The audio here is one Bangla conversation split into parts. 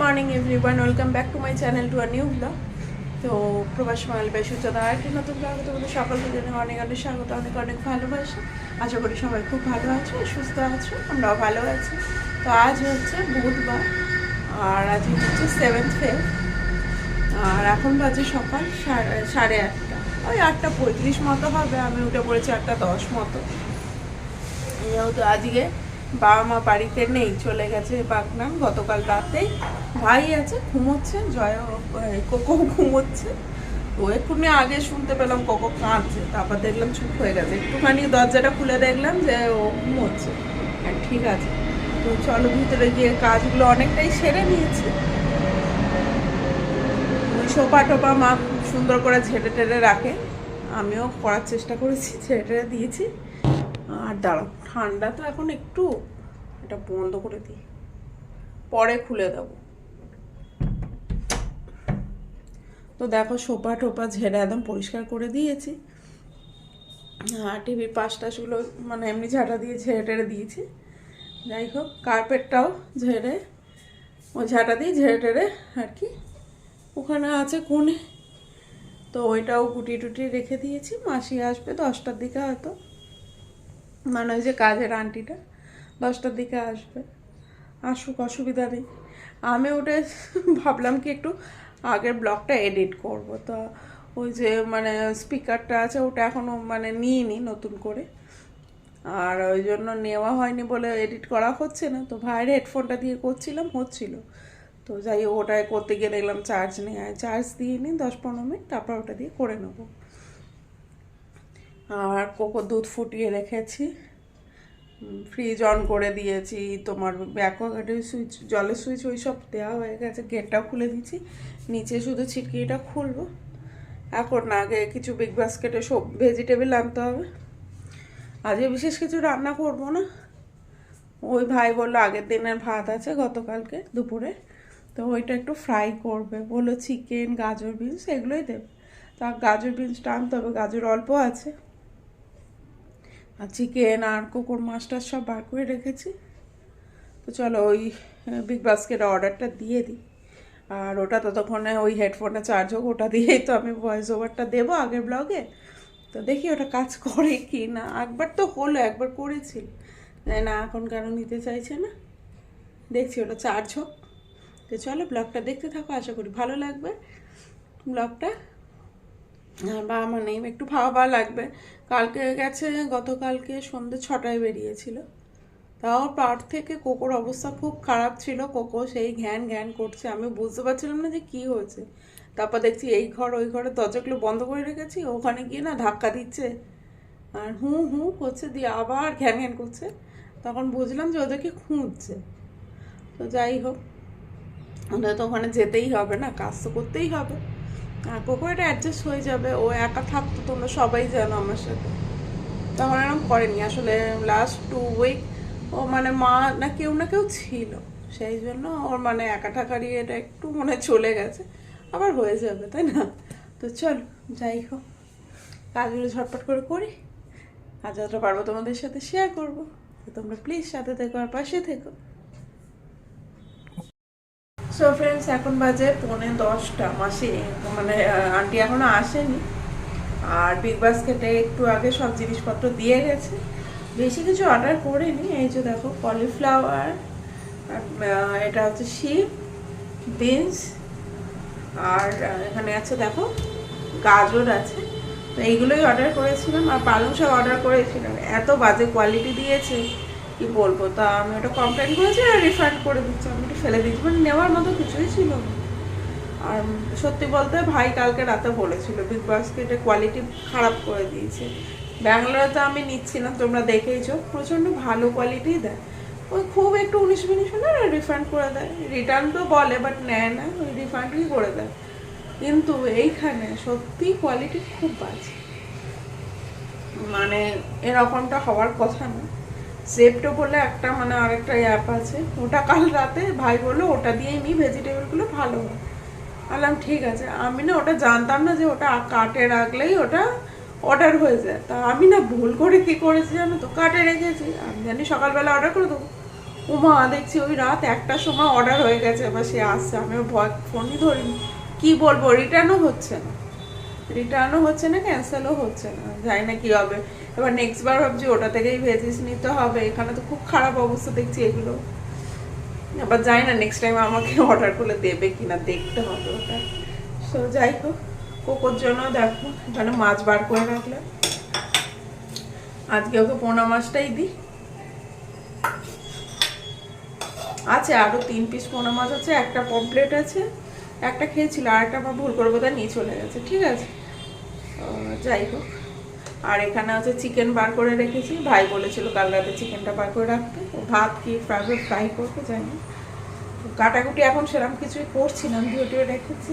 Morning everyone, welcome back to my channel, to our new blog. তো প্রবাস মাল বেসুচনা আরেকটি নতুন ব্লগে তোমাদের সকলকে জানাই অনেক অনেক স্বাগত, অনেক অনেক ভালোবাসা। আশা করি সবাই খুব ভালো আছো, সুস্থ আছো, আমরাও ভালো আছি। তো আজ হচ্ছে বুধবার, আর আজ হচ্ছে সেভেন্থ ফেব আর এখন বাজে সকাল সাড়ে আটটা। ওই আটটা পঁয়ত্রিশ মতো হবে, আমি উঠে পড়েছি আটটা দশ মতো। যেহেতু আজকে বাবা মা বাড়িতে নেই, চলে গেছে বাগনান গতকাল রাতেই ভাই আছে, ঘুমোচ্ছে জয় কোকো ঘুমোচ্ছে। তো এক্ষুনি আগে শুনতে পেলাম কোকো কাঁদছে, তারপর দেখলাম চুপ হয়ে গেছে। একটুখানি দরজাটা খুলে দেখলাম যে ও ঘুমোচ্ছে। হ্যাঁ ঠিক আছে। তো চলো ভিতরে গিয়ে কাজগুলো অনেকটাই সেরে নিয়েছে। সোপা টোপা মা খুব সুন্দর করে ঝেড়ে টেড়ে রাখে। আমিও করার চেষ্টা করেছি, ঝেড়ে দিয়েছি। আর দাঁড়াও, ঠান্ডা তো এখন একটু। এটা বন্ধ করে দিই। পরে খুলে দেবো। তো দেখো, সোফা টোপা ঝেড়ে একদম পরিষ্কার করে দিয়েছি। আর টিভির পাশটাশগুলো মানে এমনি ঝাঁটা দিয়ে ঝেড়ে টেড়ে দিয়েছি। যাই হোক, কার্পেটটাও ঝেড়ে, ওই ঝাঁটা দিয়ে ঝেড়ে টেড়ে আর কি। ওখানে আছে কোণে। তো ওইটাও গুটি টুটি রেখে দিয়েছি। মাসি আসবে দশটার দিকে হয়তো। মানে ওই যে কাজের আন্টিটা, দশটার দিকে আসবে। আসুক, অসুবিধা নেই। আমি ওটা ভাবলাম কি একটু আগের ব্লগটা এডিট করব। তো ওই যে মানে স্পিকারটা আছে, ওটা এখনও মানে নিইনি নতুন করে। আর ওই জন্য নেওয়া হয়নি বলে এডিট করা হচ্ছে না। তো ভাইয়ের হেডফোনটা দিয়ে করছিলাম, হচ্ছিল। তো যাই ওটায় করতে গিয়ে দেখলাম চার্জ নেই। চার্জ দিয়ে নিই দশ পনেরো মিনিট, তারপর ওটা দিয়ে করে নেব। আর কোকো দুধ ফুটিয়ে রেখেছি। ফ্রিজ অন করে দিয়েছি, তোমার ব্যাকওয়ার্ডের সুইচ জলের সুইচ ওই সব দেওয়া হয়ে গেছে গেটটাও খুলে দিয়েছি, নিচে শুধু ছিটকিটা খুলবো। এখন আগে কিছু বিগ বাস্কেটে সব ভেজিটেবল আনতে হবে। আজকে বিশেষ কিছু রান্না করব না। ওই ভাই বলল, আগের দিনের ভাত আছে গতকালকে দুপুরে, তো ওইটা একটু ফ্রাই করবে। বলল চিকেন গাজর বিনস এগুলোই দেবে। তা গাজর বিনসটা আনতে হবে, গাজর অল্প আছে। আর চিকেন আর কুকুর মাছটা সব বার করে রেখেছি। তো চলো ওই বিগ বাস্কেট অর্ডারটা দিয়ে দিই। আর ওটা ততক্ষণে ওই হেডফোনে চার্জ হোক, ওটা দিয়েই তো আমি ভয়েস ওভারটা দেবো আগের ব্লগে তো দেখি ওটা কাজ করে কি না একবার তো হলো, একবার করেছিল না এখন কেন নিতে চাইছে না। দেখছি ওটা চার্জ হোক। তো চলো ব্লগটা দেখতে থাকো, আশা করি ভালো লাগবে। ব্লগটা বাবা মা নেই একটু ভাবা লাগবে। কালকে গেছে, গতকালকে সন্ধ্যে ছটায় বেরিয়েছিল। তাও পার্ট থেকে কোকোর অবস্থা খুব খারাপ ছিল। কোকো সেই ঘ্যান ঘ্যান করছে। আমি বুঝতে পারছিলাম না যে কি হয়েছে। তারপর দেখছি এই ঘর, ওই ঘরের দরজাগুলো বন্ধ করে রেখেছি। ওখানে গিয়ে না ধাক্কা দিচ্ছে। আর হু হু করছে, দিয়ে আবার ঘ্যান ঘ্যান করছে। তখন বুঝলাম যে ওদেরকে খুঁজছে। তো যাই হোক, ওদের তো ওখানে যেতেই হবে না, কাজ তো করতেই হবে। আর এটা অ্যাডজাস্ট হয়ে যাবে। ও একা থাকতো, তোমরা সবাই জানো আমার সাথে। তখন এরকম করেনি। আসলে লাস্ট টু উইক ও মানে মা না কেউ না কেউ ছিল। সেই জন্য ওর মানে একা থাকারই এটা একটু মনে চলে গেছে। আবার হয়ে যাবে, তাই না? তো চল, যাই হোক। কাজগুলো ঝটপট করে করি। আর যতটা পারব তোমাদের সাথে শেয়ার করব। তোমরা প্লিজ সাথে থেকো আর পাশে থেকো। সো ফ্রেন্ডস এখন বাজে পৌনে দশটা। মাসি মানে আন্টি এখনও আসেনি। আর বিগ বাস্কেটে একটু আগে সব জিনিসপত্র দিয়ে গেছে। বেশি কিছু অর্ডার করিনি। এই যে দেখো কলিফ্লাওয়ার এটা হচ্ছে শিপ বিনস আর এখানে আছে দেখো, গাজর আছে। তো এইগুলোই অর্ডার করেছিলাম। আর পালং শাক অর্ডার করেছিলাম। এত বাজে কোয়ালিটি দিয়েছে। কি বলব? তা আমি ওটা কমপ্লেন করেছি আর রিফান্ড করে দিচ্ছি। আমি ওটা ফেলে দিচ্ছি মানে নেওয়ার মতো কিছুই ছিল আর সত্যি বলতে ভাই কালকে রাতে বলেছিল বিগ বাস্কেটে কোয়ালিটি খারাপ করে দিয়েছে। ব্যাঙ্গালোরে তো আমি নিচ্ছি না, তোমরা দেখেইছো। প্রচণ্ড ভালো কোয়ালিটি দেয়। ওই খুব একটু উনিশ মিনিট হলে রিফান্ড করে দেয়। রিটার্ন তো বলে বাট নেয় না, ওই রিফান্ডই করে দেয়। কিন্তু এইখানে সত্যি কোয়ালিটি খুব বাজে। মানে এরকমটা হওয়ার কথা না। সেপটো বলে একটা মানে আরেকটা অ্যাপ আছে। ওটা কাল রাতে ভাই বলল, ওটা দিয়েই নিই ভেজিটেবলগুলো ভালো হয় বললাম, ঠিক আছে। আমি না ওটা জানতাম না যে ওটা কাটে রাখলেই ওটা অর্ডার হয়ে যায়। তা আমি না ভুল করে কি করেছি জানো তো? কাটে রেখেছি। আমি জানি সকালবেলা অর্ডার করে দেবো। উমা দেখছি ওই রাত একটার সময় অর্ডার হয়ে গেছে, এবার সে আসছে। আমি ভয় ফোনই ধরিনি। কী বলব? রিটার্নও হচ্ছে না। রিটার্নও হচ্ছে না ক্যান্সেলও হচ্ছে না। জানি না কি হবে। এবার নেক্সট বার ভাবছি ওটা থেকেই ভেজিস নিতে হবে। এখানে তো খুব খারাপ অবস্থা দেখছি এগুলো। এবার জানি না নেক্সট টাইম আমাকে অর্ডার করলে দেবে কিনা, দেখতে হবে ওটা। সো যাই হোক, কোকোর জন্য দেখো, এখানে মাছ বার করে রাখলে। আজকে ওকে পোনা মাছটাই দিই। আছে, আরও তিন পিস পোনা মাছ আছে, একটা পমপ্লেট আছে, একটা খেয়েছিল আর একটা ভুল করে বোধহয় নিয়ে চলে গেছে, ঠিক আছে? যাই হোক। আর এখানে হচ্ছে চিকেন বার করে রেখেছি। ভাই বলেছিল কাল রাতে চিকেনটা বার করে রাখতে। ভাত কি ফ্রাই ফ্রাই করতে জানি কাটাকুটি এখন সেরকম কিছুই করছি না ভিডিও রেখেছি।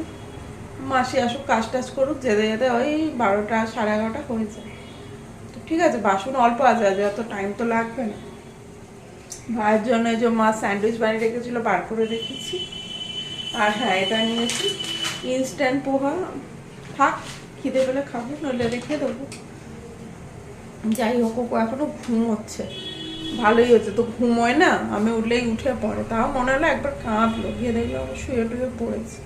মাসি আসুক কাজ টাজ করুক, যেতে যেতে ওই বারোটা, সাড়ে এগারোটা হয়ে যায় তো ঠিক আছে, বাসন অল্প আছে, আজ অত টাইম তো লাগবে না। ভাইয়ের জন্য যে মা স্যান্ডউইচ বানিয়ে রেখেছিল, বার করে রেখেছি। আর হ্যাঁ এটা নিয়েছি। ইনস্ট্যান্ট পোহা। থাক খিদে পেলে খাব, নইলে রেখে দেবো। যাই হোক ও এখনও ঘুমোচ্ছে ভালোই হচ্ছে, তো ঘুমোয় না? আমি উঠলেই উঠে পড়ে। তাও মনে হলো একবার কাঁদলো, গিয়ে দেখল আবার শুয়ে টুয়ে পড়েছে।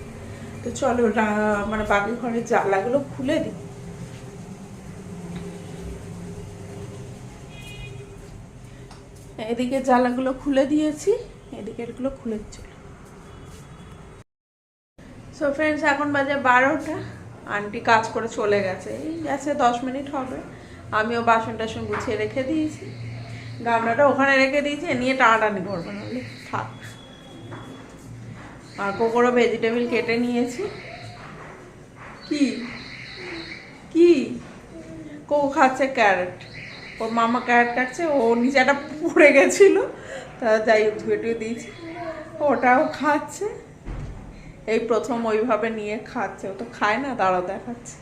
তো চলো মানে বাকি ঘরের জানলাগুলো খুলে দিই। এদিকে জ্বালাগুলো খুলে দিয়েছি এদিকে এগুলো খুলে চলো সো ফ্রেন্ডস এখন বাজে বারোটা। আন্টি কাজ করে চলে গেছে। এই গেছে দশ মিনিট হবে। আমিও বাসন টাসন গুছিয়ে রেখে দিয়েছি। গামলাটা ওখানে রেখে দিয়েছি নিয়ে টানাটানি করবে নাহলে থাক। আর কোকোরো ভেজিটেবিল কেটে নিয়েছি। কি? কি? কোকো খাচ্ছে ক্যারেট। ওর মামা ক্যারেট কাটছে, ও নিচে একটা পড়ে গেছিল। তা যাই ধুয়ে টুয়ে দিয়েছি। ওটাও খাচ্ছে। এই প্রথম ওইভাবে নিয়ে খাচ্ছে। ও তো খায় না, দাঁড়াও দেখাচ্ছে।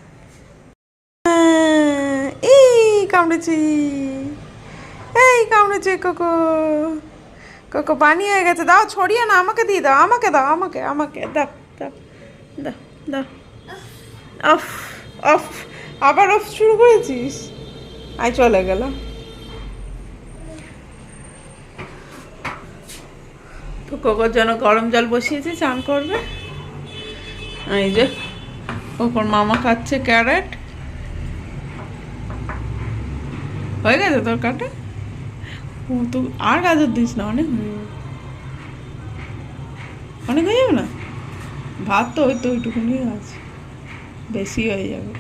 এই কামড়েছি। এই কামড়েছে কোকো। কোকো পানি হয়ে গেছে। দাও, ছড়িয়ে না, আমাকে দিয়ে দাও, আমাকে দাও, আমাকে আমাকে। দাও দাও দাও দাও। অফ অফ আবার অফ শুরু করেছিস? আই চলে গেল। তো কোকোর জন্য গরম জল বসিয়েছি, চান করবে? এই যে কোকোর মামা খাচ্ছে ক্যারেট। হয়ে গেছে তোর কাটে ও তো আর গাজর দিস না অনেক। হয়ে যাবে অনেক হয়ে যাবে না? ভাত তো ওই তো ওইটুকুনি আছে। বেশি হয়ে যাবে।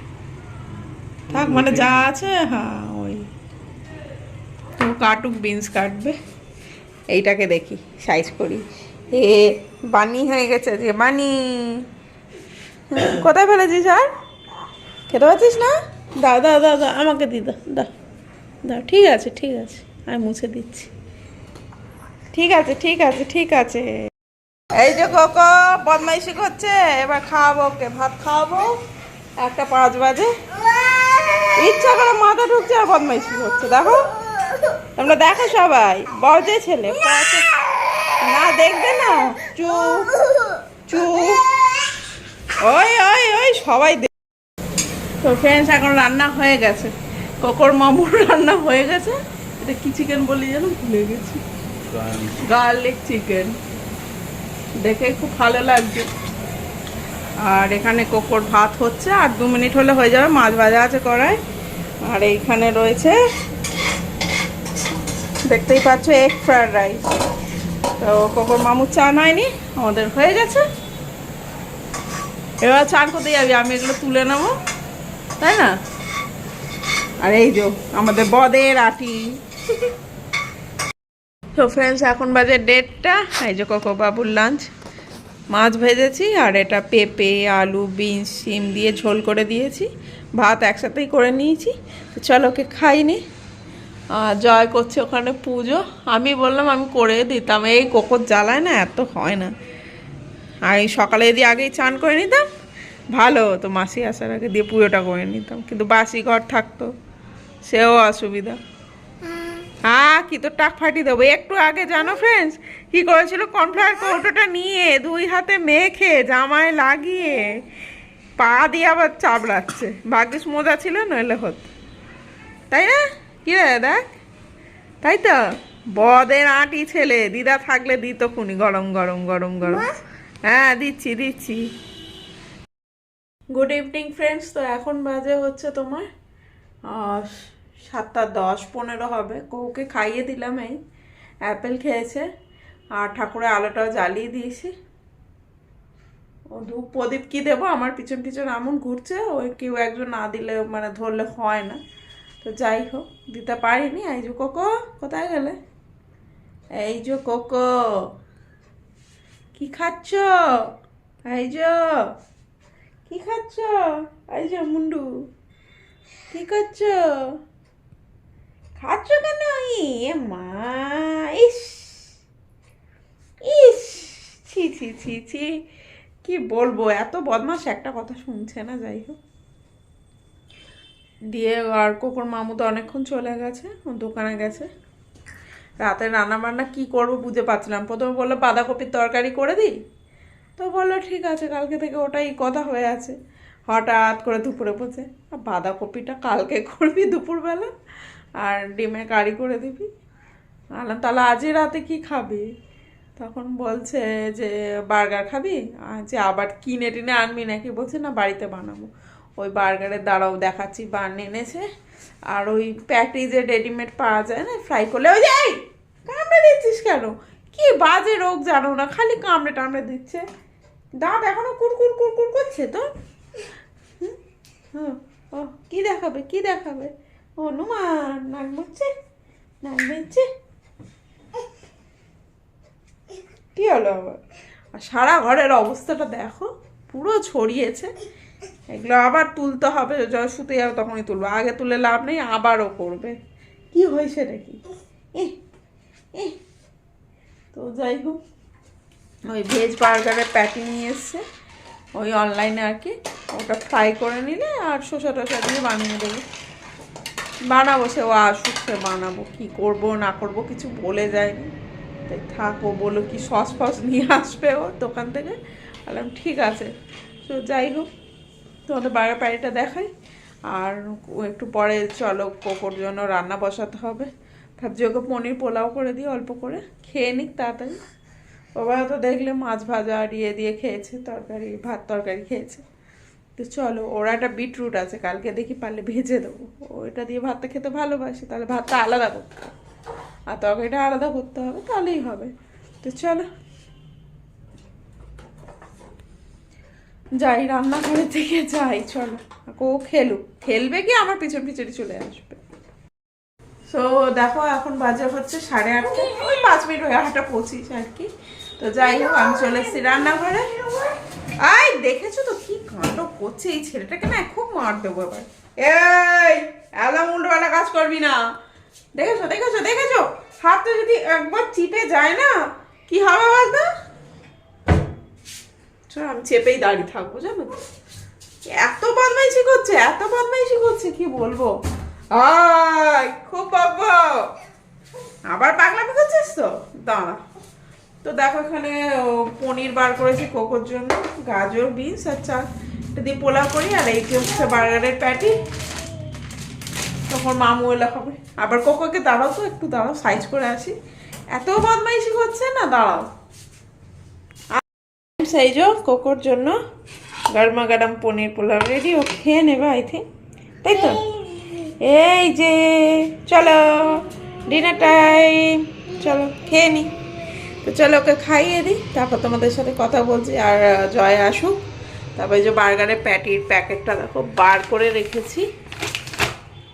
থাক মানে যা। আছে হ্যাঁ ওই। তো কাটুক বিনস কাটবে। এইটাকে দেখি সাইজ করি। এ বানি হয়ে গেছে যে বানি। কোথায় ফেলেছিস আর? খেতে পাচ্ছিস না? দাও দাও দাও দাও, আমাকে দি, দাও দাও দাও, ঠিক আছে ঠিক আছে, আমি মুছে দিচ্ছি। ঠিক আছে ঠিক আছে ঠিক আছে। এই যে কোকো, বদমাইশি করছে, এবার খাওয়াবো ওকে, ভাত খাওয়াবো, একটা পাঁচ বাজে। ইচ্ছা করে মাথা ঢুকছে আর বদমাইশি করছে, দেখো। তোমরা দেখো সবাই বড় ছেলে না, দেখবে না? চুপ চুপ। ওই ওই ওই, সবাই তো ফ্রেন্ডস এখন রান্না হয়ে গেছে। কোকর মামুর রান্না হয়ে গেছে। এটা কি চিকেন বলি যেন? ভুলে গেছি। গার্লিক চিকেন দেখে খুব ভালো লাগছে। আর এখানে কোকর ভাত হচ্ছে, আর দু মিনিট হলে হয়ে যাবে। মাছ ভাজা আছে কড়াই। আর এইখানে রয়েছে, দেখতেই পাচ্ছ এগ ফ্রায়েড রাইস তো কোকর মামু চা হয়নি আমাদের হয়ে গেছে। এবার চান করতে যাবি, আমি এগুলো তুলে নেব। তাই না? আর এই যে আমাদের বদের আটি। তো ফ্রেন্ডস এখন বাজে ডেটটা এই যে কোকো বাবুর লাঞ্চ মাছ ভেজেছি, আর এটা পেঁপে, আলু, বিনস, শিম দিয়ে ঝোল করে দিয়েছি। ভাত একসাথেই করে নিয়েছি। তো চলো ওকে খাইনি। আর জয় করছে ওখানে পুজো। আমি বললাম আমি করে দিতাম। এই কোকোর জ্বালায় না, এত হয় না। আর এই সকালে যদি আগেই চান করে নিতাম ভালো হতো। মাসি আসার আগে দিয়ে পুজোটা করে নিতাম। কিন্তু বাসি ঘর থাকতো সেও অসুবিধা। হ্যাঁ কি তো টাক ফাটিয়ে দেবো। একটু আগে জানো ফ্রেন্ডস কি করেছিল? কর্নফ্লাওয়ার কৌটোটা নিয়ে দুই হাতে মেখে জামায় লাগিয়ে পা দিয়ে আবার চাবড়াচ্ছে। ভাগ্যিস মোজা ছিল নইলে হতো। তাই না? কি রে দেখ। তাই তো? বদের আঁটি ছেলে দিদা থাকলে দিত খুনি গরম গরম গরম গরম। হ্যাঁ দিচ্ছি দিচ্ছি। গুড ইভিনিং ফ্রেন্ডস তো এখন বাজে হচ্ছে তোমার সাতটা দশ, পনেরো হবে। কৌকে খাইয়ে দিলাম এই। অ্যাপেল খেয়েছে। আর ঠাকুরের আলোটাও জ্বালিয়ে দিয়েছি। ও ধূপ প্রদীপ কী দেবো? আমার পিছন পিছন এমন ঘুরছে। ওই কেউ একজন না দিলে মানে ধরলে হয় না। তো যাই হোক, দিতে পারিনি। এই যে কোকো, কোথায় গেলে? এই যে কোকো। কি খাচ্ছ? যে কি খাচ্ছ? যে মুন্ডু। কি করছ? খাচ্ছ কেন? এ মা, ইস। ইস। ছি ছি ছি ছি। কি বলব, এত বদমাস একটা কথা শুনছে না, যাই হোক। দিয়ে আর কুকুর মামু তো অনেকক্ষণ চলে গেছে দোকানে গেছে। রাতে রান্না বান্না কি করব বুঝে পাচ্ছিলাম। প্রথমে বলল, বাঁধাকপির তরকারি করে দিই। তো বলল, ঠিক আছে, কালকে থেকে ওটাই কথা হয়ে আছে। হঠাৎ করে দুপুরে আর বাঁধাকপিটা কালকে করবি দুপুরবেলা আর ডিমের কারি করে দিবি। আলাম তাহলে আজই রাতে কি খাবি? তখন বলছে যে, বার্গার খাবি? যে আবার কিনে টিনে আনবি নাকি? বলছে, না, বাড়িতে বানাবো। ওই বার্গারের দ্বারাও দেখাচ্ছি বান এনেছে। আর ওই প্যাটি যে রেডিমেড পাওয়া যায় না ফ্রাই করলে, ওই যে এই, কামড়ে দিচ্ছিস কেন কি বাজে রোগ, জানো না, খালি কামড়ে টামড়ে দিচ্ছে। দাঁত এখনও কুরকুর কুরকুর করছে তো? হুম? ও, কি দেখাবে কি দেখাবে? ও, নুমান, নাক মুচ্ছে নাক মুচ্ছে কি হলো আবার? আর সারা ঘরের অবস্থাটা দেখো, পুরো ছড়িয়েছে। এগুলো আবার তুলতে হবে যখন শুতে যাবে তখনই তুলবো। আগে তুলে লাভ নেই, আবারও করবে। কি হয়েছে নাকি? এ এ তো যাই হোক, ওই ভেজ বার্গারের প্যাটি নিয়ে এসছে। ওই অনলাইনে আর কি, ওটা ফ্রাই করে নিলে আর শসা টসা দিয়ে বানিয়ে দেবে। বানাবো, সে ও আসুক, সে বানাবো। কি করব, না করব, কিছু বলে যায়নি। তাই থাকো, বলো কি সস ফস নিয়ে আসবে ও দোকান থেকে। বললাম, ঠিক আছে। তো যাই হোক, তোমাদের বার্গার প্যাটিটা দেখাই। আর একটু পরে, চলো, কোকোর জন্য রান্না বসাতে হবে। ভাবছি, ওকে পনির পোলাও করে দিই, অল্প করে। খেয়ে নিক তাড়াতাড়ি। বাবা তো দেখলে মাছ ভাজা ইয়ে দিয়ে খেয়েছে, তরকারি, ভাত তরকারি খেয়েছে। তো চলো, ওরা একটা বিটরুট আছে, কালকে দেখি পারলে ভেজে দেবো। ওইটা দিয়ে ভাতটা খেতে ভালোবাসে, তাহলে ভাতটা আলাদা করতে হবে। আর তরকারিটা আলাদা করতে হবে, তাহলেই হবে। তো চলো। যাই, রান্নাঘরের থেকে যাই, চলো। ও খেলুক। খেলবে কি? আমার পিছন পিছনে চলে আসবে। সো দেখো, এখন বাজে হচ্ছে সাড়ে আটটা, ওই পাঁচ মিনিট হয়ে আটটা পঁচিশ আর কি। তো যাই হোক, আমি চলে এসেছি রান্নাঘরে। আই, দেখেছ তো কি কাণ্ড করছে? এই ছেলেটাকে না খুব মার দেবো এবার। এই এলাম উল্টোবেলা কাজ করবি না। দেখেছ দেখেছ দেখেছ? হাতটা যদি একবার চিপে যায় না, কি হবে বলতো? চল, আমি চেপেই দাঁড়িয়ে থাকব, জানো তো? এত বদমাইশি করছে, এত বদমাইশি করছে, কি বলব? আয়, খুব বাবা আবার পাগলামি করছিস তো? দাঁড়া। তো দেখো এখানে পনির বার করেছি কোকোর জন্য, গাজর, বিনস আর চাল। এটা দিয়ে পোলাও করি, আর এই হচ্ছে বার্গারের প্যাটি তখন মামু এলে হবে আবার কোকোকে দাঁড়াও তো, একটু দাঁড়াও সাইজ করে আসি। এত বদমাইশি করছে না, দাঁড়াও। সেই যে কোকোর জন্য গরমা গরম পনির পোলাও রেডি ও খেয়ে নেবে আই থিঙ্ক তাই তো? এই যে, চলো ডিনার টাইম চলো, খেয়ে নি। তো চলো ওকে খাইয়ে দিই, তারপর তোমাদের সাথে কথা বলছি আর জয় আসুক। তারপর যে বার্গারের প্যাটির প্যাকেটটা দেখো, বার করে রেখেছি।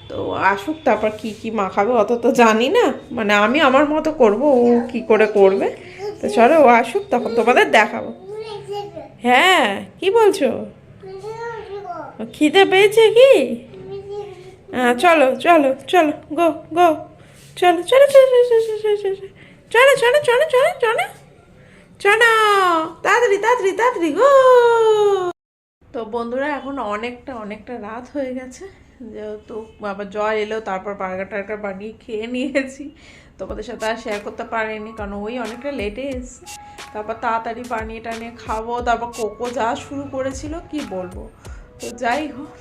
তো আসুক, তারপর কি কি মাখাবে, অত তো জানি না। মানে আমি আমার মতো করব, ও কি করে করবে। তো চলো, ও আসুক, তখন তোমাদের দেখাবো। হ্যাঁ কি বলছো? খিদে পেয়েছে কি? চলো চলো চলো গো গো চলো চলো চলো চলো চলো চলো চলো চলো চলো চলো তাড়াতাড়ি তাড়াতাড়ি তাড়াতাড়ি গো তো বন্ধুরা এখন অনেকটা অনেকটা রাত হয়ে গেছে যেহেতু আবার জয় এলো তারপর বার্গার টার্গার বানিয়ে খেয়ে নিয়েছি তোমাদের সাথে আর শেয়ার করতে পারিনি কারণ ওই অনেকটা লেটে এসেছে তারপর তাড়াতাড়ি বানিয়ে টানিয়ে খাব তারপর কোকো যা শুরু করেছিল কি বলব তো যাই হোক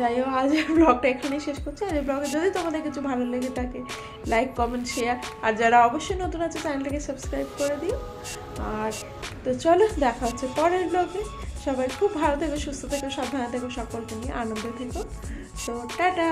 যাই হোক আজ ব্লগটা এখানেই শেষ করছি। আর এই ব্লগে যদি তোমাদের কিছু ভালো লেগে থাকে লাইক কমেন্ট শেয়ার আর যারা অবশ্যই নতুন আছে, চ্যানেলটাকে সাবস্ক্রাইব করে দিও। আর তো চলো, দেখা হচ্ছে পরের ব্লগে। সবাই খুব ভালো থেকো, সুস্থ থেকো, সাবধানে থেকো, সকলকে নিয়ে আনন্দে থেকো। তো টাটা!